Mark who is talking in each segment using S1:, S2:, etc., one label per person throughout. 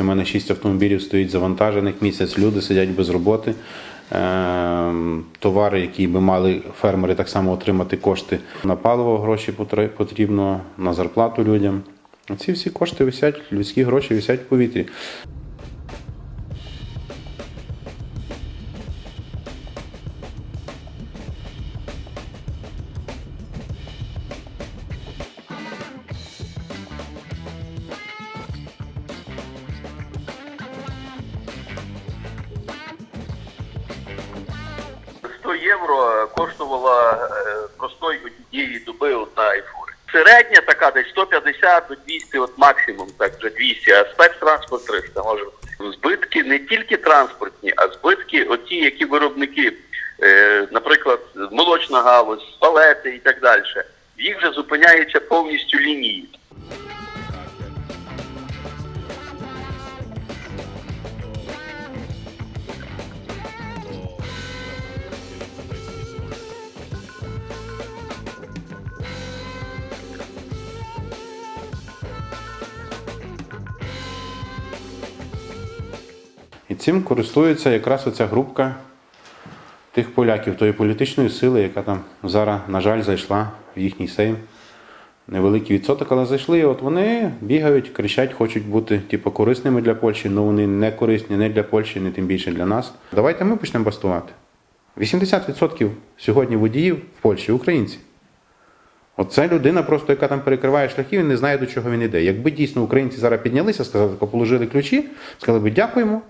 S1: У мене шість автомобілів стоїть завантажених місяць. Люди сидять без роботи. Ем, Товари, які би мали фермери так само отримати кошти на паливо, гроші потрібно, на зарплату людям. Ці всі кошти висять, людські гроші висять в повітрі.
S2: – 100 євро коштувала е, простої однієї доби одна айфури. Середня така десь 150 до 200, от максимум так вже 200, а спецтранспорт 300 може. Збитки не тільки транспортні, а збитки оті, які виробники, е, наприклад, молочна галузь, палети і так далі. Їх вже зупиняються повністю лінії.
S1: І цим користується якраз оця групка тих поляків, тої політичної сили, яка там зараз, на жаль, зайшла в їхній сейм. Невеликий відсоток, але зайшли. І от вони бігають, кричать, хочуть бути типу, корисними для Польщі, але вони не корисні не для Польщі, не тим більше для нас. Давайте ми почнемо бастувати. 80% сьогодні водіїв в Польщі українці. Оце людина, просто яка там перекриває шляхи, він не знає, до чого він іде. Якби дійсно українці зараз піднялися, сказали, положили ключі, сказали би дякуємо,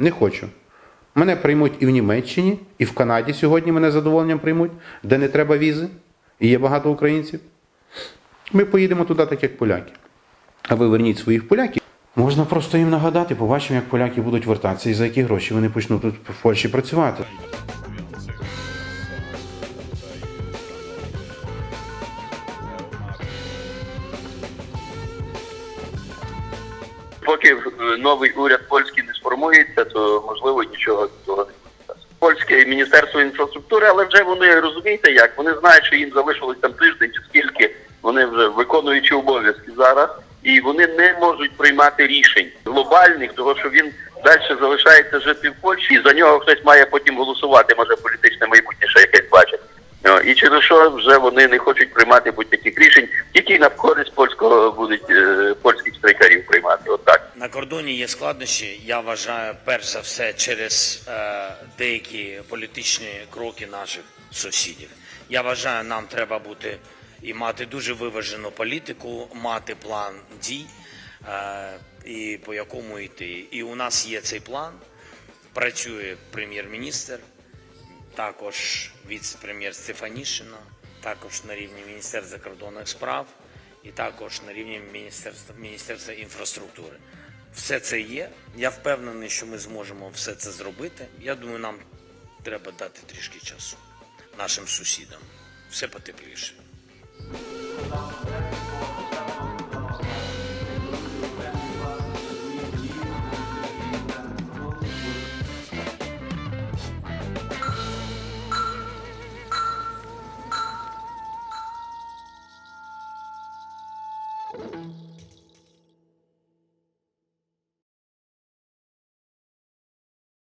S1: не хочу. Мене приймуть і в Німеччині, і в Канаді сьогодні мене задоволенням приймуть, де не треба візи, і є багато українців. Ми поїдемо туди, так як поляки. А ви верніть своїх поляків. Можна просто їм нагадати, побачимо, як поляки будуть вертатися і за які гроші вони почнуть тут в Польщі працювати.
S2: Поки е, новий уряд польський міністерство інфраструктури, але вже вони розумієте як, вони знають, що їм залишилось там тиждень чи скільки, вони вже виконуючи обов'язки зараз, і вони не можуть приймати рішень глобальних, того що він далі залишається жити в Польщі, і за нього хтось має потім голосувати, може політичне майбутнє ще якесь бачить. І через що вже вони не хочуть приймати будь-яких рішень, тільки на користь польського будуть е, польських страйкарів.
S3: На кордоні є складнощі. Я вважаю, перш за все, через е, деякі політичні кроки наших сусідів. Я вважаю, нам треба бути і мати дуже виважену політику, мати план дій е, і по якому йти. І у нас є цей план. Працює прем'єр-міністр, також віце-прем'єр Стефанішина, також на рівні Міністерства закордонних справ і також на рівні Міністерства, Міністерства інфраструктури. Все це є. Я впевнений, що ми зможемо все це зробити. Я думаю, нам треба дати трішки часу нашим сусідам. Все потепліше. Thank you.